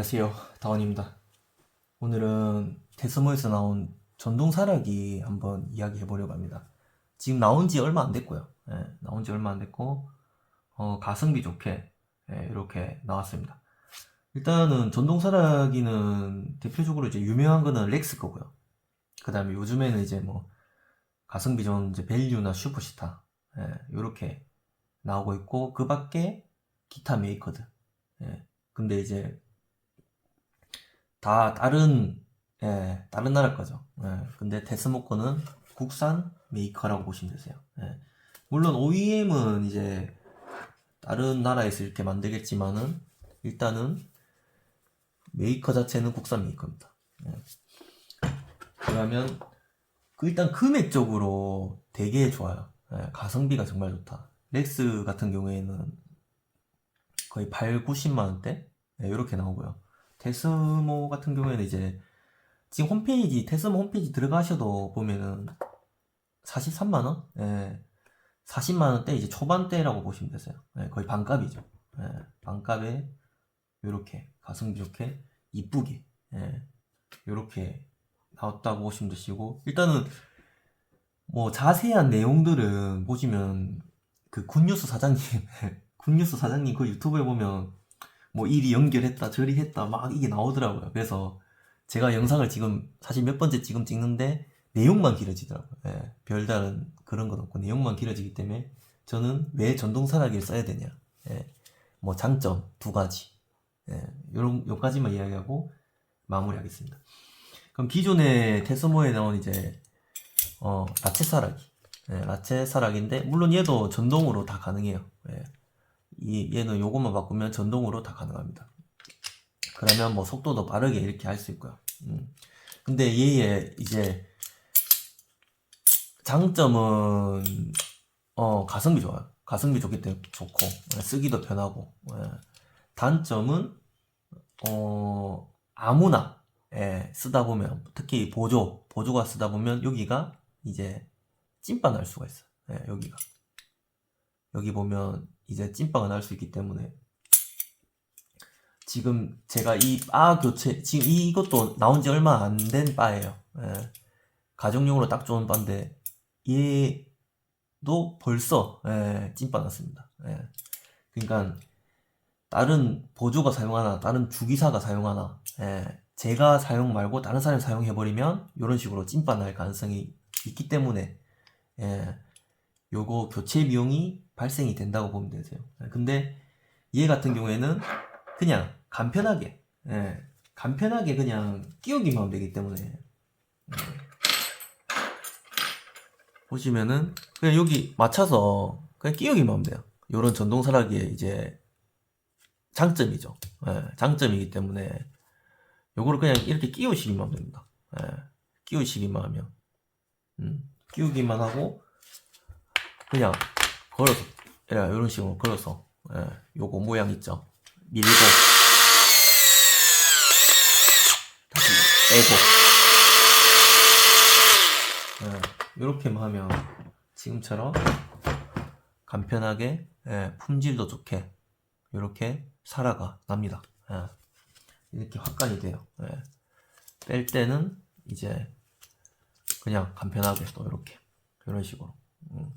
안녕하세요. 다원입니다. 오늘은 데스모에서 나온 전동사락이 한번 이야기해 보려고 합니다. 지금 나온 지 얼마 안 됐고요. 예, 나온 지 얼마 안 됐고, 어, 가성비 좋게, 예, 이렇게 나왔습니다. 일단은 전동사락이는 대표적으로 이제 유명한 거는 렉스 거고요. 그 다음에 요즘에는 이제 뭐, 가성비 좋은 이제 밸류나 슈퍼시타, 예, 요렇게 나오고 있고, 그 밖에 기타 메이커들, 예, 근데 이제 다 다른 예, 다른 나라 거죠. 예, 근데 데스모 거는 국산 메이커라고 보시면 되세요. 예. 물론 OEM은 이제 다른 나라에서 이렇게 만들겠지만은 일단은 메이커 자체는 국산 메이커입니다. 예. 그러면 그 일단 금액적으로 되게 좋아요. 예, 가성비가 정말 좋다. 렉스 같은 경우에는 거의 8, 90만 원대 네, 이렇게 나오고요. 테스모 같은 경우에는 이제 지금 홈페이지 테스모 홈페이지 들어가셔도 보면은 43만 원, 예, 40만 원대 이제 초반대라고 보시면 되세요. 예, 거의 반값이죠. 예, 반값에 이렇게 가성비 좋게 이쁘게 예, 이렇게 나왔다고 보시면 되시고 일단은 뭐 자세한 내용들은 보시면 그 굿뉴스 사장님 굿뉴스 사장님 그 유튜브에 보면 뭐 일이 연결했다 저리 했다 막 이게 나오더라고요. 그래서 제가 영상을 지금 사실 몇 번째 지금 찍는데 내용만 길어지더라고요. 예, 별다른 그런 건 없고 내용만 길어지기 때문에 저는 왜 전동사락기를 써야 되냐. 예, 뭐 장점 두 가지. 예, 요런 요까지만 이야기하고 마무리하겠습니다. 그럼 기존의 테스모에 나온 이제 어 라체 사락이 예, 라체 사락인데 물론 얘도 전동으로 다 가능해요. 예. 이, 얘는 요것만 바꾸면 전동으로 다 가능합니다. 그러면 뭐 속도도 빠르게 이렇게 할 수 있고요. 음. 근데 얘의 이제 장점은 어 가성비 좋아요. 가성비 좋기 때문에 좋고 예, 쓰기도 편하고 예. 단점은 어 아무나 예, 쓰다 보면 특히 보조 보조가 쓰다 보면 여기가 이제 찐빠 날 수가 있어요. 예, 여기가 여기 보면 이제 찐빵을 날 수 있기 때문에 지금 제가 이 바 교체 지금 이것도 나온 지 얼마 안 된 바예요. 예. 가정용으로 딱 좋은 바인데 얘도 벌써 예, 찐빠 났습니다. 예. 그러니까 다른 보조가 사용하나 다른 주기사가 사용하나 예, 제가 사용 말고 다른 사람이 사용해 버리면 이런 식으로 찐빠 날 가능성이 있기 때문에 예, 요거 교체 비용이 발생이 된다고 보면 되세요. 예, 근데 얘 같은 경우에는 그냥 간편하게, 예, 간편하게 그냥 끼우기만 하면 되기 때문에 예. 보시면은 그냥 여기 맞춰서 그냥 끼우기만 하면 돼요. 요런 전동사락기의 이제 장점이죠. 예, 장점이기 때문에 요거를 그냥 이렇게 끼우시기만 하면 됩니다. 예, 끼우시기만 하면 음, 끼우기만 하고 그냥 걸어서 이런 식으로 걸어서 예, 요거 모양 있죠? 밀고. 다시 빼고. 예, 이렇게만 하면 지금처럼 간편하게 예, 품질도 좋게 이렇게 살아가 납니다. 예, 이렇게 확관이 돼요. 예, 뺄 때는 이제 그냥 간편하게 또 이렇게 이런 식으로. 음.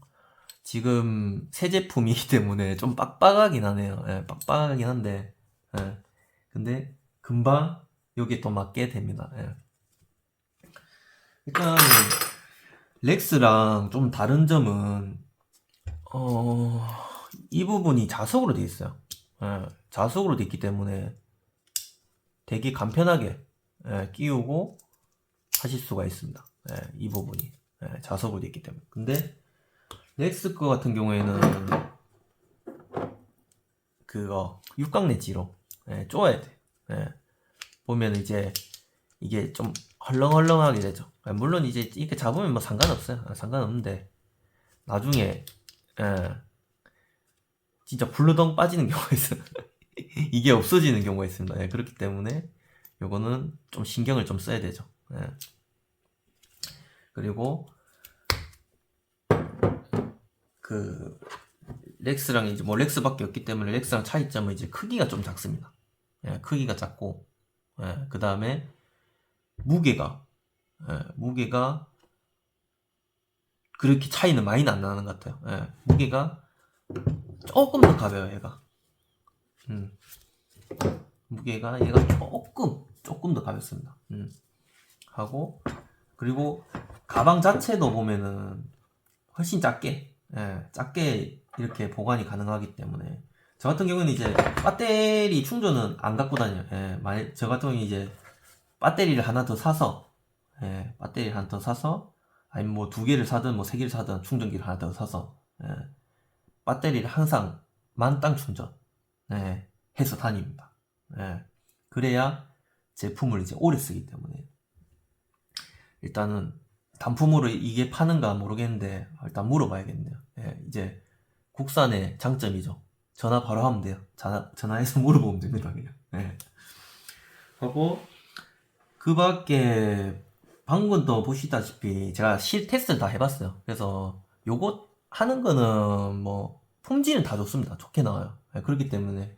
지금 새 제품이기 때문에 좀 빡빡하긴 하네요. 예, 빡빡하긴 한데, 예, 근데 금방 여기에 또 맞게 됩니다. 예. 일단 렉스랑 좀 다른 점은 어, 이 부분이 자석으로 되어 있어요. 예, 자석으로 되어 있기 때문에 되게 간편하게 예, 끼우고 하실 수가 있습니다. 예, 이 부분이 예, 자석으로 되어 있기 때문에. 근데 렉스 거 같은 경우에는 그거 육각 넷지로 예, 쪼아야 돼. 예. 보면 이제 이게 좀 헐렁헐렁하게 되죠. 예, 물론 이제 이렇게 잡으면 뭐 상관없어요. 아, 상관없는데 나중에 예, 진짜 불르덩 빠지는 경우가 있어요. 이게 없어지는 경우가 있습니다. 예, 그렇기 때문에 요거는 좀 신경을 좀 써야 되죠. 예. 그리고 그 렉스랑 이제 뭐 렉스밖에 없기 때문에 렉스랑 차이점은 이제 크기가 좀 작습니다. 예, 크기가 작고 그 다음에 무게가 예, 무게가 그렇게 차이는 많이는 안 나는 것 같아요. 예, 무게가 조금 더 가벼워요, 얘가. 음. 무게가 얘가 조금 조금 더 가볍습니다. 음. 하고 그리고 가방 자체도 보면은 훨씬 작게 예, 작게 이렇게 보관이 가능하기 때문에 저 같은 경우는 이제 배터리 충전은 안 갖고 다녀요. 예, 만약 저 같은 경우는 이제 배터리를 하나 더 사서 예, 배터리를 하나 더 사서 아니면 뭐 두 개를 사든 뭐 세 개를 사든 충전기를 하나 더 사서 예, 배터리를 항상 만땅 충전 예, 해서 다닙니다. 예, 그래야 제품을 이제 오래 쓰기 때문에 일단은 단품으로 이게 파는가 모르겠는데 일단 물어봐야겠네요. 예, 이제 국산의 장점이죠. 전화 바로 하면 돼요. 전화, 전화해서 물어보면 됩니다. 예. 하고 그 밖에 방금 또 보시다시피 제가 실 테스트를 다 해봤어요. 그래서 요거 하는 거는 뭐 품질은 다 좋습니다. 좋게 나와요. 예, 그렇기 때문에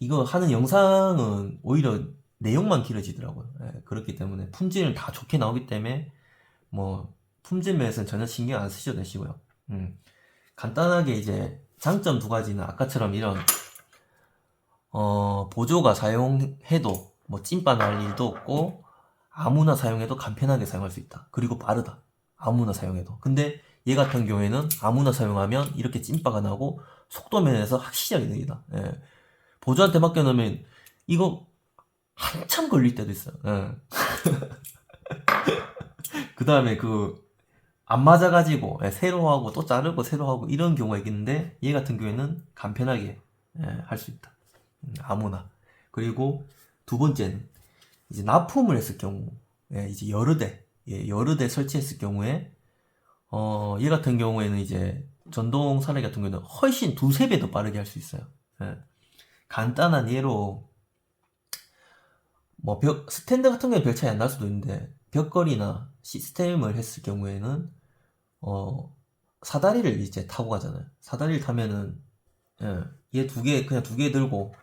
이거 하는 영상은 오히려 내용만 길어지더라고요. 예, 그렇기 때문에 품질은 다 좋게 나오기 때문에 뭐 품질 면에서는 전혀 신경 안 쓰셔도 되시고요. 음, 간단하게 이제 장점 두 가지는 아까처럼 이런 어, 보조가 사용해도 뭐 찐빠 날 일도 없고 아무나 사용해도 간편하게 사용할 수 있다. 그리고 빠르다. 아무나 사용해도. 근데 얘 같은 경우에는 아무나 사용하면 이렇게 찐빠가 나고 속도 면에서 확실하게 느리다. 예. 보조한테 맡겨놓으면 이거 한참 걸릴 때도 있어요. 예. 그 다음에 그, 안 맞아가지고, 예, 새로 하고 또 자르고 새로 하고 이런 경우가 있는데, 얘 같은 경우에는 간편하게, 예, 할 수 있다. 음, 아무나. 그리고 두 번째는, 이제 납품을 했을 경우, 예, 이제 여러 대, 예, 여러 대 설치했을 경우에, 어, 얘 같은 경우에는 이제 전동 사례 같은 경우는 훨씬 두세 배 더 빠르게 할 수 있어요. 예. 간단한 예로, 뭐, 벽, 스탠드 같은 경우에 별 차이 안 날 수도 있는데, 벽걸이나 시스템을 했을 경우에는, 어, 사다리를 이제 타고 가잖아요. 사다리를 타면은, 예, 얘 두 개, 그냥 두 개 들고,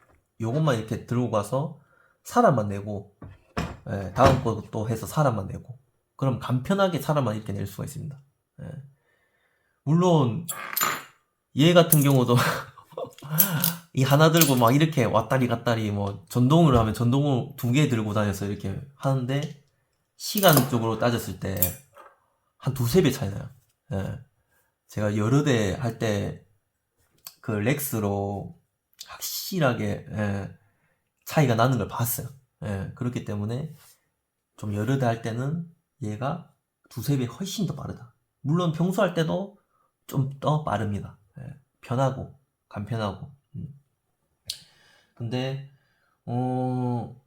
요것만 이렇게 들고 가서, 사람만 내고, 예, 다음 것도 해서 사람만 내고, 그럼 간편하게 사람만 이렇게 낼 수가 있습니다. 예. 물론, 얘 같은 경우도, 이 하나 들고 막 이렇게 왔다리 갔다리 뭐 전동으로 하면 전동을 두개 들고 다녀서 이렇게 하는데 시간적으로 따졌을 때 한 두세 배 차이 나요. 예. 제가 여러 대 할 때 그 렉스로 확실하게 예, 차이가 나는 걸 봤어요. 예, 그렇기 때문에 좀 여러 대 할 때는 얘가 두세 배 훨씬 더 빠르다. 물론 평소 할 때도 좀 더 빠릅니다. 예, 편하고 간편하고. 음. 근데 어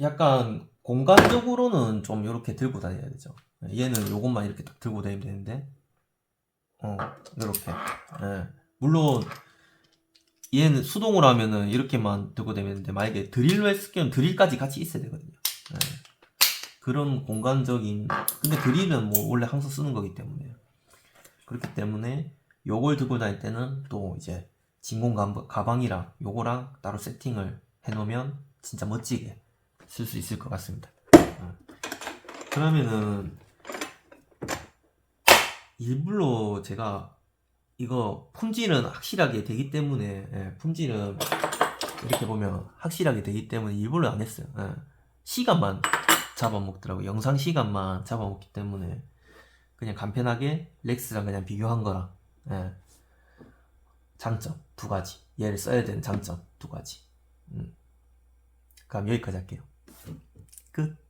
약간 공간적으로는 좀 이렇게 들고 다녀야 되죠. 얘는 요것만 이렇게 딱 들고 다니면 되는데 어 이렇게 예. 물론 얘는 수동으로 하면은 이렇게만 들고 다니는데 만약에 드릴로 했을 경우는 드릴까지 같이 있어야 되거든요. 예. 그런 공간적인 근데 드릴은 뭐 원래 항상 쓰는 거기 때문에 그렇기 때문에 요걸 들고 다닐 때는 또 이제 진공 가- 가방이랑 요거랑 따로 세팅을 해놓으면 진짜 멋지게 쓸 수 있을 것 같습니다. 어. 그러면은 일부러 제가 이거 품질은 확실하게 되기 때문에 예, 품질은 이렇게 보면 확실하게 되기 때문에 일부러 안 했어요. 예. 시간만 잡아먹더라고. 요 영상 시간만 잡아먹기 때문에 그냥 간편하게 렉스랑 그냥 비교한 거랑 예. 장점 두 가지. 얘를 써야 되는 장점 두 가지. 음. 그럼 여기까지 할게요. 끝.